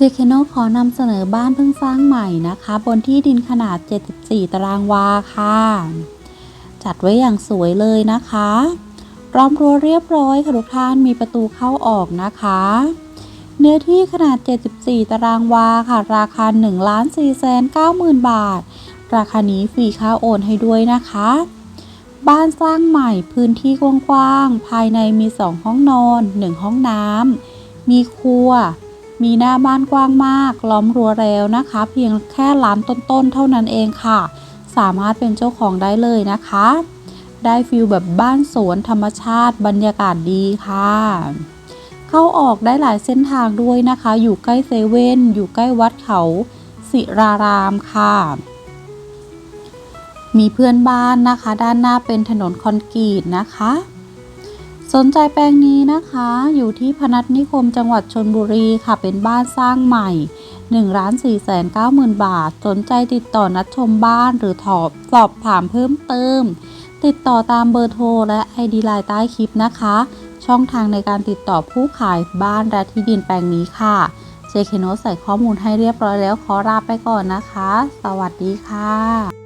เจเคโนขอนำเสนอบ้านเพิ่งสร้างใหม่นะคะ บนที่ดินขนาด 74 ตารางวาค่ะ จัดไว้อย่างสวยเลยนะคะล้อมรั้วเรียบร้อยค่ะทุกท่านมีประตูเข้าออกนะคะ เนื้อที่ขนาด 74 ตารางวาค่ะ ราคา 1 4 9 0 0 0 0 บาท ราคานี้ฟรีค่าโอนให้ด้วยนะคะ บ้านสร้างใหม่พื้นที่กว้างๆภายในมี 2 ห้องนอน 1 ห้องน้ำมีครัว มีหน้าบ้านกว้างมาก ล้อมรั้วแล้วนะคะ เพียงแค่ล้านต้นๆ เท่านั้นเองค่ะ สามารถเป็นเจ้าของได้เลยนะคะ ได้ฟิลแบบบ้านสวนธรรมชาติบรรยากาศดีค่ะ เข้าออกได้หลายเส้นทางด้วยนะคะ อยู่ใกล้เซเว่นอยู่ใกล้วัดเขาศิรารามค่ะ มีเพื่อนบ้านนะคะ ด้านหน้าเป็นถนนคอนกรีตนะคะ สนใจแปลงนี้นะคะ อยู่ที่พนัสนิคมจังหวัดชนบุรีค่ะ เป็นบ้านสร้างใหม่1ล้าน4แสน9หมื่นบาท สนใจติดต่อนัดชมบ้านหรือถอบสอบถามเพิ่มเติม ติดต่อตามเบอร์โทรและ ID ไลน์ใต้คลิปนะคะ ช่องทางในการติดต่อผู้ขายบ้านและที่ดินแปลงนี้ค่ะ เจเคโนใส่ข้อมูลให้เรียบร้อยแล้วขอลาไปก่อนนะคะ สวัสดีค่ะ